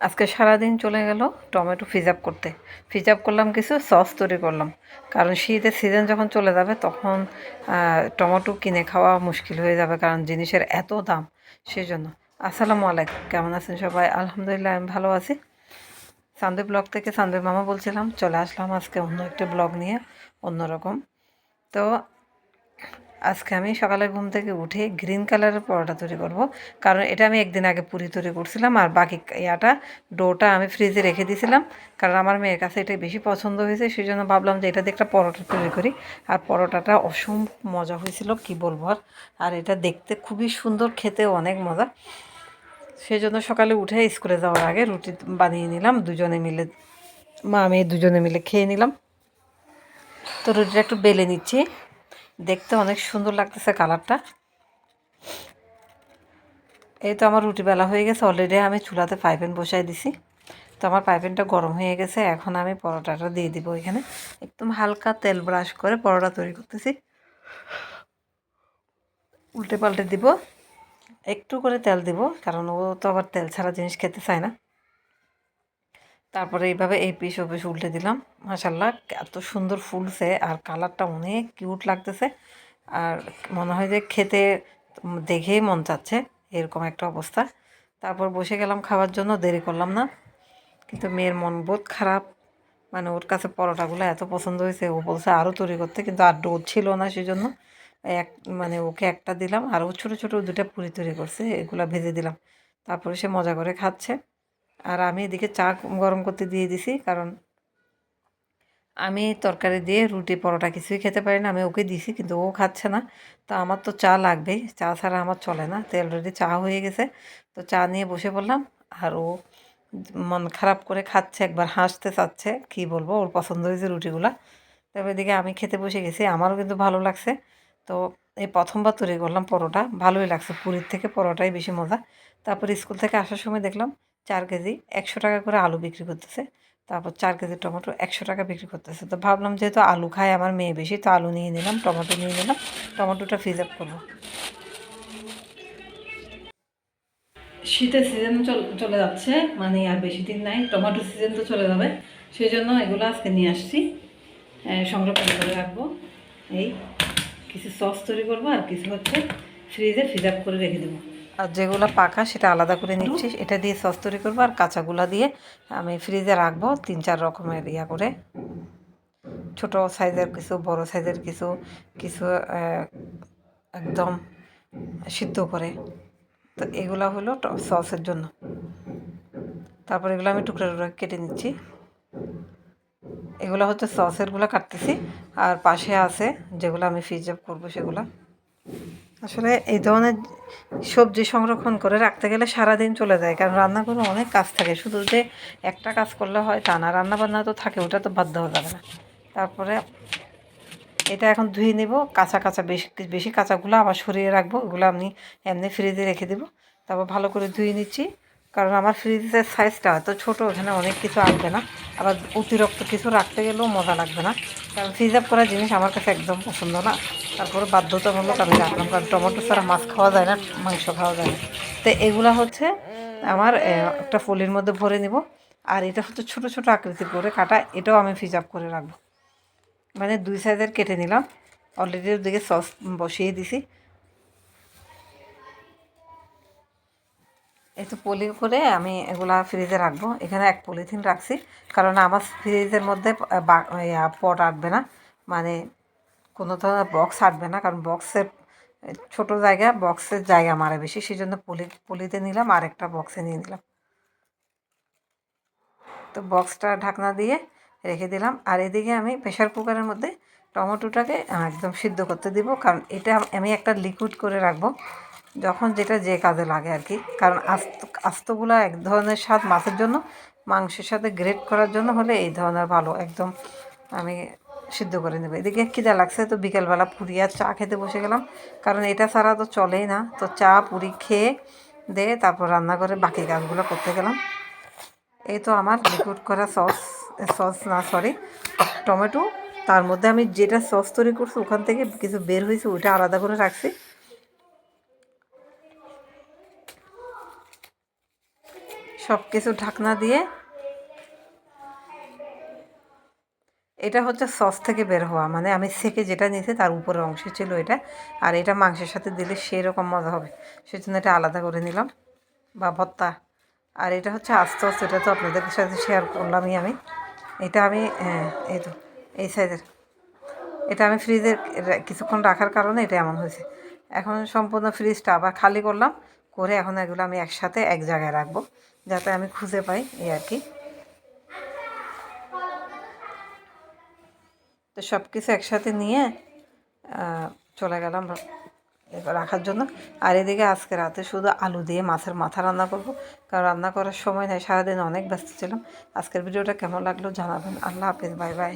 আজকে সারাদিন চলে গেল টমেটো ফিজ আপ করতে। ফিজ আপ করলাম কিছু সস তৈরি করলাম। কারণ শীতের সিজন যখন চলে যাবে তখন টমেটো কিনে খাওয়া মুশকিল হয়ে যাবে কারণ জিনিসের এত দাম। সেই জন্য আসসালামু আলাইকুম। কেমন আছেন সবাই? আলহামদুলিল্লাহ, আমি ভালো আছি। সান্দে ব্লগ থেকে সান্দে মামা বলছিলাম, চলে আসলাম আজকে অন্য একটা ব্লগ নিয়ে, অন্যরকম। তো আজকে আমি সকালে ঘুম থেকে উঠে গ্রিন কালারের পরোটা তৈরি করব। কারণ এটা আমি একদিন আগে পুরি তৈরি করছিলাম আর বাকি ইয়াটা ডোটা আমি ফ্রিজে রেখে দিয়েছিলাম। কারণ আমার মেয়ের কাছে এটা বেশি পছন্দ হয়েছে সেই জন্য ভাবলাম যে এটা দিয়ে একটা পরোটা তৈরি করি। আর পরোটাটা অসম্ভব মজা হয়েছিল, কি বলব আর? আর এটা দেখতে খুবই সুন্দর, খেতেও অনেক মজা। সেই জন্য সকালে উঠে স্কুলে যাওয়ার আগে রুটি বানিয়ে নিলাম, দুজনে মিলে, মা মেয়ে দুজনে মিলে খেয়ে নিলাম। তো রুটিটা একটু বেলে নিচ্ছি। দেখতে অনেক সুন্দর লাগতেছে কালারটা। এই তো আমার রুটি বেলা হয়ে গেছে অলরেডি আমি চুলাতে পাইপেন বসাই দিছি। তো আমার পাইপেনটা গরম হয়ে গেছে, এখন আমি পরোটাটা দিয়ে দিব এখানে একদম হালকা তেল ব্রাশ করে পরোটা তৈরি করতেছি। উল্টে পাল্টে দিব, একটু করে তেল দিব, কারণ ও তো আবার তেল ছাড়া জিনিস খেতে চায় না। তারপরে এইভাবে এই পিস ও পিস উল্টে দিলাম। মাসাল্লাহ এত সুন্দর ফুলছে আর কালারটা অনেক কিউট লাগতেছে। আর মনে হয় যে খেতে দেখেই মন চাচ্ছে, এরকম একটা অবস্থা। তারপর বসে গেলাম খাওয়ার জন্য, দেরি করলাম না। কিন্তু মেয়ের মন বোধ খারাপ। মানে ওর কাছে পরোটাগুলো এত পছন্দ হয়েছে, ও বলছে আরও তৈরি করতে, কিন্তু আর ডোর ছিল না সেই জন্য এক মানে ওকে একটা দিলাম, আর ও ছোটো ছোটো দুটা পুরি তৈরি করছে, এগুলো ভেজে দিলাম। তারপরে সে মজা করে খাচ্ছে। আর আমি এদিকে চা গরম করতে দিয়ে দিছি, কারণ আমি তরকারি দিয়ে রুটি পরোটা কিছুই খেতে পারি না, আমি ওকে দিছি কিন্তু ও খাচ্ছে না। তো আমার তো চা লাগবেই, চা ছাড়া আমার চলে না, তো অলরেডি চা হয়ে গেছে। তো চা নিয়ে বসে পড়লাম, আর ও মন খারাপ করে খাচ্ছে, একবার হাসতে চাচ্ছে, কি বলব, ওর পছন্দ হয়েছে রুটিগুলা। তবে এদিকে আমি খেতে বসে গেছি, আমারও কিন্তু ভালো লাগছে। তো এই প্রথমবার তৈরি করলাম পরোটা, ভালোই লাগছে, পুরীর থেকে পরোটাই বেশি মজা। তারপর স্কুল থেকে আসার সময় দেখলাম চার কেজি একশো টাকা করে আলু বিক্রি করতেছে। তারপর চার কেজি টমেটো একশো টাকা বিক্রি করতেছে। তো ভাবলাম যেহেতু আলু খায় আমার মেয়ে বেশি, তো আলু নিয়ে নিলাম, টমেটো নিয়ে নিলাম, টমেটোটা ফ্রিজ আপ করব। শীতের সিজন চলে যাচ্ছে মানে আর বেশি দিন নাই, টমেটো সিজন তো চলে যাবে। সেই জন্য এগুলো আজকে নিয়ে আসছি। সংরক্ষণ করে রাখব। এই, কিছু সস তৈরি করব আর কিছু হচ্ছে ফ্রিজে ফ্রিজ আপ করে রেখে দেবো। আর যেগুলো পাকা সেটা আলাদা করে নিচ্ছি। এটা দিয়ে সস তৈরি করব আর কাঁচাগুলা দিয়ে আমি ফ্রিজে রাখব তিন চার রকমের ইয়া করে। ছোট সাইজের কিছু বড় সাইজের কিছু কিছু একদম সিদ্ধ করে। তো এগুলো হলো সসের জন্য। তারপর এগুলো আমি টুকরা টুকরা কেটে নিচ্ছি। এগুলো হচ্ছে সসেরগুলো কাটতেছি। আর পাশে আছে যেগুলো আমি ফ্রিজ আপ করব সেগুলো। আসলে এই ধরনের সবজি সংরক্ষণ করে রাখতে গেলে সারাদিন চলে যায়, কারণ রান্না করে অনেক কাজ থাকে। শুধু যে একটা কাজ করলে হয় তা না রান্না বান্না তো থাকে, ওটা তো বাদ দেওয়া যাবে না। তারপরে এটা এখন ধুয়ে নেব, কাঁচা কাঁচা বেশি বেশি কাঁচাগুলো আবার সরিয়ে রাখব, ওগুলো আমি এমনি ফ্রিজে রেখে দেবো। তারপর ভালো করে ধুয়ে নিচ্ছি, কারণ আমার ফ্রিজের সাইজটা এত ছোটো, ওখানে অনেক কিছু আসবে না। আবার অতিরিক্ত কিছু রাখতে গেলেও মজা লাগবে না। কারণ ফ্রিজ আপ করা জিনিস আমার কাছে একদম পছন্দ না। তারপরে বাধ্যতামূলক আমি রাখলাম, কারণ টমেটো ছাড়া মাছ খাওয়া যায় না, মাংস খাওয়া যায় না। তো এগুলা হচ্ছে আমার একটা ফলির মধ্যে ভরে নিব। আর এটা হচ্ছে ছোট ছোট আকৃতি করে কাটা, এটাও আমি ফ্রিজ আপ করে রাখব। মানে দুই সাইজের কেটে নিলাম। অলরেডি ওদিকে সস বসিয়ে দিছি। তো পলি করে আমি এগুলা ফ্রিজে রাখব। এখানে এক পলিথিন রাখছি, কারণ আমার ফ্রিজের মধ্যে পট আটবে না। মানে কোনো ধরনের বক্স আটবে না, কারণ বক্সের ছোট জায়গা বক্সের জায়গা মারে বেশি। সেই জন্য পলি পলিতে নিলাম আর একটা বক্সে নিয়ে নিলাম। তো বক্সটা ঢাকনা দিয়ে রেখে দিলাম। আর এদিকে আমি প্রেশার কুকারের মধ্যে টমেটোটাকে একদম সিদ্ধ করতে দিব। কারণ এটা আমি একটা লিকুইড করে রাখব। যখন যেটা যে কাজে লাগে আর কি। কারণ আস্ত, আস্তগুলা এক ধরনের স্বাদ মাছের জন্য, মাংসের সাথে গ্রেট করার জন্য হলে এই ধরনের ভালো, একদম আমি সিদ্ধ করে নেব। এদিকে খিদা লাগছে তো বিকেলবেলা পুরি আর চা খেতে বসে গেলাম। কারণ এটা ছাড়া তো চলেই না। তো চা, পুরি খেয়ে দিয়ে তারপর রান্না করে বাকি কাজগুলো করতে গেলাম। এই তো আমার লিকুইড করা সস সস না সরি টমেটো। তার মধ্যে আমি যেটা সস তৈরি করছি, ওখান থেকে কিছু বের হয়েছে, ওইটা আলাদা করে রাখছি। সব কিছু ঢাকনা দিয়ে। এটা হচ্ছে সস থেকে বের হওয়া মানে আমি সেকে যেটা নিতে তার উপরের অংশ ছিল এটা আর এটা মাংসের সাথে দিলে সেই রকম মজা হবে। সেই জন্য এটা আলাদা করে নিলাম বা ভত্তা আর এটা হচ্ছে আস্তে আস্তে এটা তো আপনাদের সাথে শেয়ার করলামই আমি। এটা আমি হ্যাঁ, এই তো এই সাইজের এটা আমি ফ্রিজে কিছুক্ষণ রাখার কারণে এটা এমন হয়েছে। এখন সম্পূর্ণ ফ্রিজটা আবার খালি করলাম করে এখন এগুলো আমি একসাথে এক জায়গায় রাখব। যাতে আমি খুঁজে পাই, এই আর কি। তো সব কিছু একসাথে নিয়ে চলে গেলাম রাখার জন্য। আর এদিকে আজকে রাতে শুধু আলু দিয়ে মাছের মাথা রান্না করব, কারণ রান্না করার সময় নেই, সারাদিন অনেক ব্যস্ত ছিলাম। আজকের ভিডিওটা কেমন লাগল জানাবেন। আল্লাহ হাফিজ, বাই বাই।